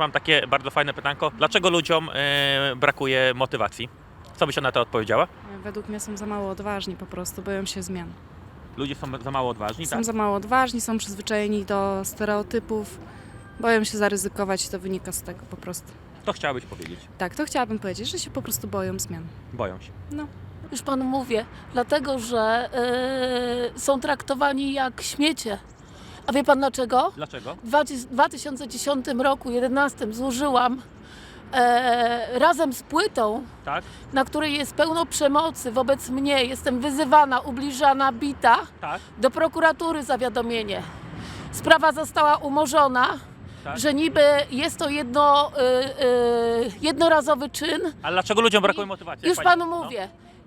Mam takie bardzo fajne pytanko. Dlaczego ludziom e, brakuje motywacji? Co byś na to odpowiedziała? Według mnie są za mało odważni po prostu, boją się zmian. Ludzie są za mało odważni, Są tak? za mało odważni, są przyzwyczajeni do stereotypów, boją się zaryzykować, to wynika z tego po prostu. To chciałabyś powiedzieć. Tak, to chciałabym powiedzieć, że się po prostu boją zmian. Boją się. No. Już panu mówię, dlatego że yy, są traktowani jak śmiecie. A wie pan dlaczego? Dlaczego? W 2010 roku, 11 złożyłam e, razem z płytą, Tak? na której jest pełno przemocy wobec mnie. Jestem wyzywana, ubliżana, bita. Tak? Do prokuratury zawiadomienie. Sprawa została umorzona, Tak. że niby jest to jedno, y, y, jednorazowy czyn. Ale dlaczego ludziom brakuje motywacji? Już Jak pani- panu no.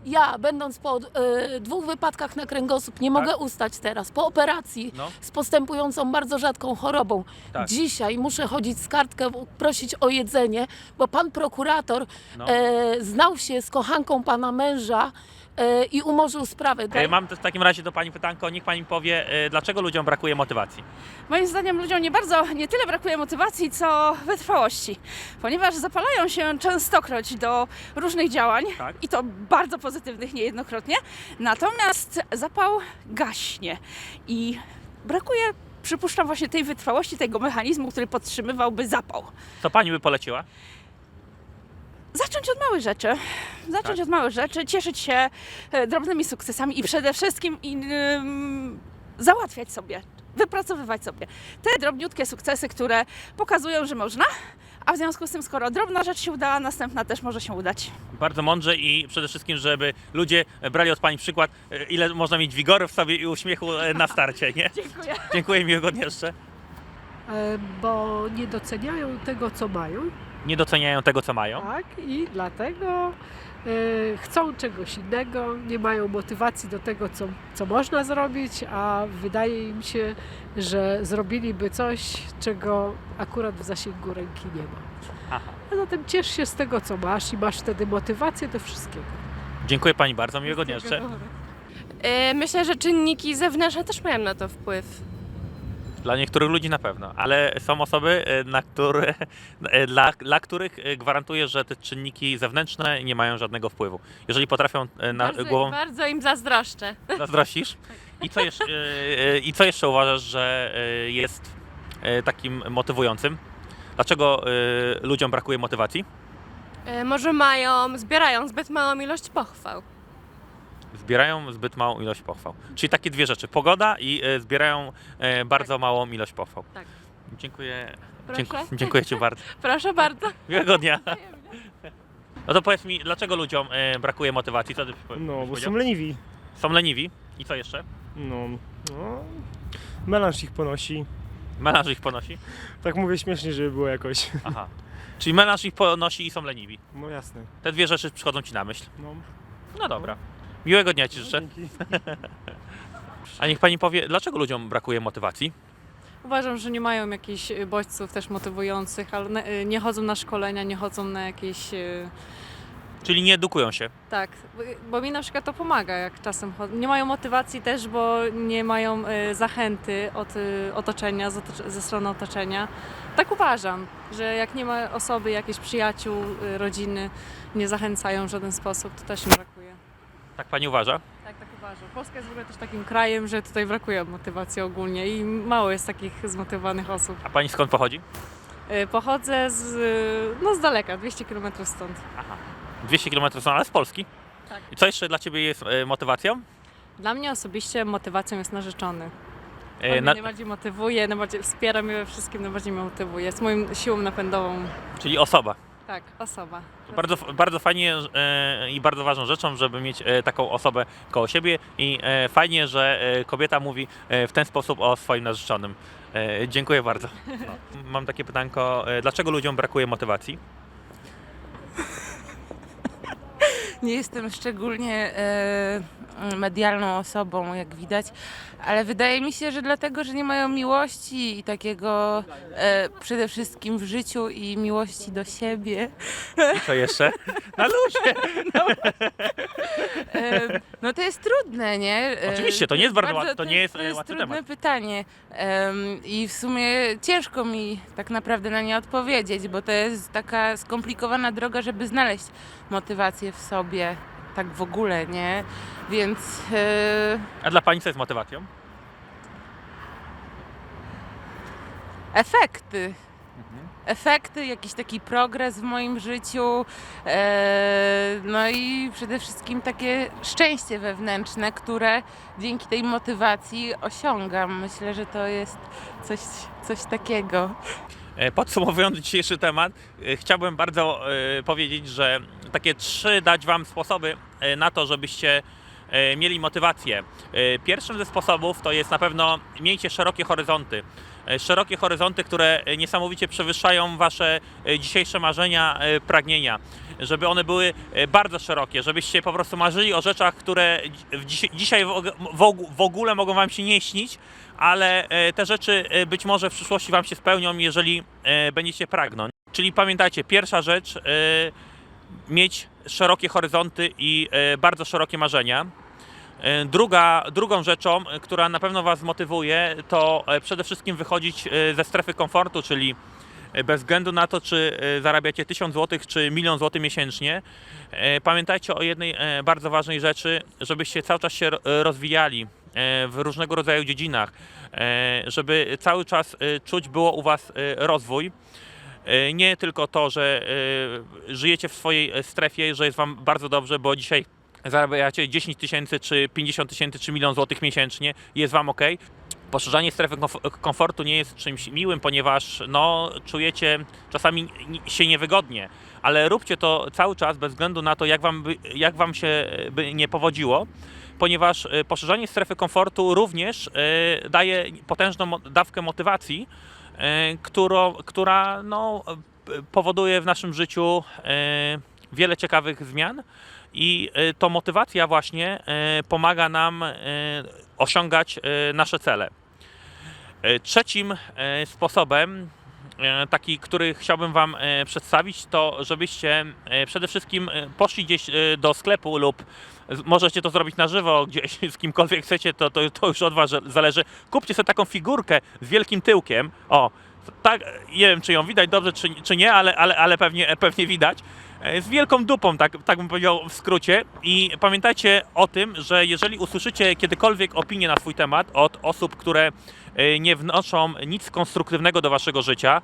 Ja, będąc po y, dwóch wypadkach na kręgosłup, nie Tak. mogę ustać teraz. Po operacji No. z postępującą bardzo rzadką chorobą. Tak. Dzisiaj muszę chodzić z kartką, prosić o jedzenie, bo pan prokurator No. e, znał się z kochanką pana męża e, i umorzył sprawę. E, Mam też w takim razie do Pani pytanko. Niech Pani powie, e, dlaczego ludziom brakuje motywacji? Moim zdaniem ludziom nie bardzo, nie tyle brakuje motywacji, co wytrwałości, ponieważ zapalają się częstokroć do różnych działań Tak. i to bardzo pozytywnych niejednokrotnie, natomiast zapał gaśnie i brakuje, przypuszczam, właśnie tej wytrwałości, tego mechanizmu, który podtrzymywałby zapał. Co Pani by poleciła? Zacząć od małych rzeczy, zacząć Tak. od małych rzeczy, cieszyć się e, drobnymi sukcesami i przede wszystkim ym, załatwiać sobie, wypracowywać sobie te drobniutkie sukcesy, które pokazują, że można, a w związku z tym, skoro drobna rzecz się udała, następna też może się udać. Bardzo mądrze i przede wszystkim, żeby ludzie brali od Pani przykład, e, ile można mieć wigoru w sobie i uśmiechu e, na starcie, nie? Dziękuję. Dziękuję, miłego dnia jeszcze. E, bo nie doceniają tego, co mają, Nie doceniają tego, co mają. tak? I dlatego e, chcą czegoś innego, nie mają motywacji do tego, co, co można zrobić, a wydaje im się, że zrobiliby coś, czego akurat w zasięgu ręki nie ma. Aha. A zatem ciesz się z tego, co masz i masz wtedy motywację do wszystkiego. Dziękuję Pani bardzo, miłego dnia jeszcze. E, Myślę, że czynniki zewnętrzne też mają na to wpływ. Dla niektórych ludzi na pewno, ale są osoby, e, na które, e, dla, dla których e, gwarantuję, że te czynniki zewnętrzne nie mają żadnego wpływu. Jeżeli potrafią na bardzo, głową... bardzo im zazdroszczę. Zazdrościsz? I co, jeszcze, I co jeszcze uważasz, że jest takim motywującym? Dlaczego ludziom brakuje motywacji? Może mają, zbierają zbyt małą ilość pochwał. Zbierają zbyt małą ilość pochwał. Czyli takie dwie rzeczy. Pogoda i e, zbierają e, bardzo małą ilość pochwał. Tak. Dziękuję. Proszę, Dziękuję, dziękuję Ci bardzo. proszę bardzo. Miłego dnia. No to powiedz mi, dlaczego ludziom e, brakuje motywacji? Co ty No, bo powiedział? są leniwi. są leniwi. I co jeszcze? No, no. Melanż ich ponosi. Melanż ich ponosi. Tak mówię śmiesznie, żeby było jakoś. Aha. Czyli melanż ich ponosi i są leniwi. No jasne. Te dwie rzeczy przychodzą Ci na myśl. No, No dobra. Miłego dnia Ci życzę. dzięki. A niech Pani powie, dlaczego ludziom brakuje motywacji? Uważam, że nie mają jakichś bodźców też motywujących, ale y, nie chodzą na szkolenia, nie chodzą na jakieś... y, Czyli nie edukują się. Tak, bo- bo mi na przykład to pomaga, jak czasem chodzą. Nie mają motywacji też, bo nie mają y, zachęty od y, otoczenia, z ze strony otoczenia. Tak uważam, że jak nie ma osoby, jakichś przyjaciół, y, rodziny, nie zachęcają w żaden sposób, to też im brakuje. Tak Pani uważa? Tak, tak uważam. Polska jest w ogóle też takim krajem, że tutaj brakuje motywacji ogólnie i mało jest takich zmotywowanych osób. A Pani skąd pochodzi? Y, Pochodzę z, y, no z daleka, 200 km stąd. Aha. 200 km są, ale z Polski. Tak. I co jeszcze dla Ciebie jest e, motywacją? Dla mnie osobiście motywacją jest narzeczony. E, On mnie na, najbardziej motywuje, najbardziej wspiera mnie we wszystkim, najbardziej mnie motywuje. Jest moją siłą napędową. czyli osoba. Tak, osoba. Bardzo, bardzo fajnie e, i bardzo ważną rzeczą, żeby mieć e, taką osobę koło siebie i e, fajnie, że e, kobieta mówi e, w ten sposób o swoim narzeczonym. E, dziękuję bardzo. Mam takie pytanko, e, dlaczego ludziom brakuje motywacji? Nie jestem szczególnie e, medialną osobą, jak widać, ale wydaje mi się, że dlatego, że nie mają miłości i takiego e, przede wszystkim w życiu i miłości do siebie, I co jeszcze? Na luzie. e, no to jest trudne, nie? Oczywiście, to nie jest bardzo łatwe- to nie jest, to jest łatwy trudne temat. pytanie i w sumie ciężko mi tak naprawdę na nie odpowiedzieć, bo to jest taka skomplikowana droga, żeby znaleźć motywację w sobie, tak w ogóle, nie? Więc e, A dla pani co jest motywacją? efekty. Efekty, jakiś taki progres w moim życiu, e, no i przede wszystkim takie szczęście wewnętrzne, które dzięki tej motywacji osiągam. Myślę, że to jest coś, coś takiego. E, Podsumowując dzisiejszy temat, e, chciałbym bardzo powiedzieć, że takie trzy dać Wam sposoby e, na to, żebyście e, mieli motywację. E, Pierwszym ze sposobów to jest na pewno miejcie szerokie horyzonty. Szerokie horyzonty, które niesamowicie przewyższają Wasze dzisiejsze marzenia, pragnienia. Żeby one były bardzo szerokie, żebyście po prostu marzyli o rzeczach, które dzisiaj w og- w og- w ogóle mogą Wam się nie śnić, ale te rzeczy być może w przyszłości Wam się spełnią, jeżeli będziecie pragnąć. Czyli pamiętajcie, pierwsza rzecz, mieć szerokie horyzonty i e, bardzo szerokie marzenia. E, Druga, drugą rzeczą, e, która na pewno Was motywuje, to przede wszystkim wychodzić ze strefy komfortu, czyli bez względu na to, czy zarabiacie 1000 zł, czy milion złotych miesięcznie, pamiętajcie o jednej bardzo ważnej rzeczy, żebyście cały czas się ro- rozwijali w różnego rodzaju dziedzinach, żeby cały czas czuć było u Was rozwój. E, Nie tylko to, że e, żyjecie w swojej e, strefie, że jest Wam bardzo dobrze, bo dzisiaj zarabiacie 10 tysięcy, czy 50 tysięcy, czy milion złotych miesięcznie, jest Wam ok. Poszerzanie strefy komf- komfortu nie jest czymś miłym, ponieważ no, czujecie czasami się niewygodnie, ale róbcie to cały czas bez względu na to, jak Wam, jak wam się by nie powodziło, ponieważ poszerzanie strefy komfortu również daje potężną dawkę motywacji, którą, która no, powoduje w naszym życiu e, wiele ciekawych zmian i e, to motywacja właśnie e, pomaga nam e, osiągać e, nasze cele. E, Trzecim e, sposobem, e, taki, który chciałbym Wam e, przedstawić, to żebyście e, przede wszystkim e, poszli gdzieś e, do sklepu lub możecie to zrobić na żywo, gdzieś z kimkolwiek chcecie, to, to, to już od Was zależy. Kupcie sobie taką figurkę z wielkim tyłkiem. O, tak, nie wiem czy ją widać dobrze, czy, czy nie, ale, ale, ale pewnie, pewnie widać. E, Z wielką dupą, tak, tak bym powiedział w skrócie. I pamiętajcie o tym, że jeżeli usłyszycie kiedykolwiek opinię na swój temat od osób, które e, nie wnoszą nic konstruktywnego do waszego życia,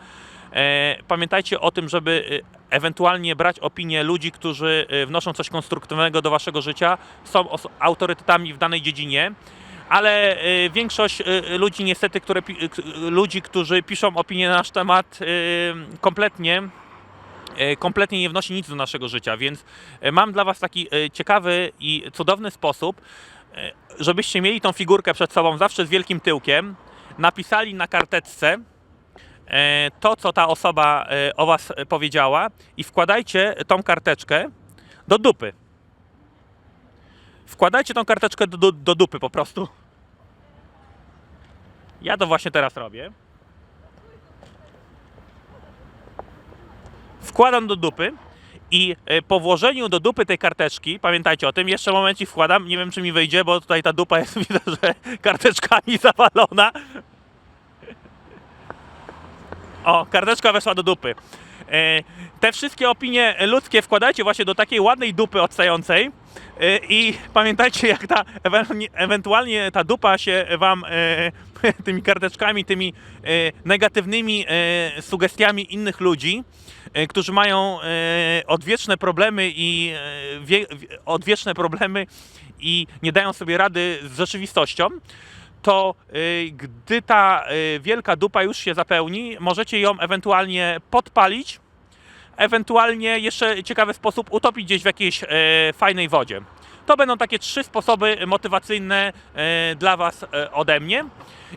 pamiętajcie o tym, żeby e, ewentualnie brać opinię ludzi, którzy e, wnoszą coś konstruktywnego do waszego życia, są autorytetami w danej dziedzinie. Ale e, większość e, ludzi, niestety, które, ludzi, którzy piszą opinię na nasz temat, e, kompletnie e, kompletnie nie wnosi nic do naszego życia, więc e, mam dla Was taki e, ciekawy i cudowny sposób, e, żebyście mieli tą figurkę przed sobą zawsze z wielkim tyłkiem, napisali na karteczce e, to, co ta osoba e, o Was e, powiedziała i wkładajcie tą karteczkę do dupy. Wkładajcie tą karteczkę do, do, do dupy po prostu. Ja to właśnie teraz robię. wkładam do dupy i e, po włożeniu do dupy tej karteczki, pamiętajcie o tym, jeszcze momencik wkładam, nie wiem czy mi wyjdzie, bo tutaj ta dupa jest, widzę, że karteczkami zawalona. O, karteczka weszła do dupy. E, Te wszystkie opinie ludzkie wkładajcie właśnie do takiej ładnej dupy odstającej e, i pamiętajcie, jak ta ewentualnie- ta dupa się wam e, tymi karteczkami, tymi negatywnymi sugestiami innych ludzi, którzy mają odwieczne problemy i wie, wie- odwieczne problemy i nie dają sobie rady z rzeczywistością, to y, gdy ta y, wielka dupa już się zapełni, możecie ją ewentualnie podpalić, ewentualnie jeszcze ciekawy sposób utopić gdzieś w jakiejś e, fajnej wodzie. To będą takie trzy sposoby motywacyjne dla Was ode mnie.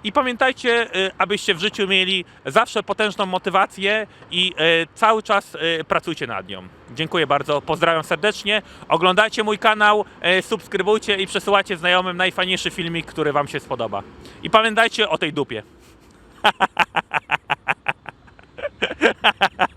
I pamiętajcie, e, abyście w życiu mieli zawsze potężną motywację i e, cały czas e, pracujcie nad nią. Dziękuję bardzo, pozdrawiam serdecznie. Oglądajcie mój kanał, subskrybujcie i przesyłajcie znajomym najfajniejszy filmik, który Wam się spodoba. I pamiętajcie o tej dupie.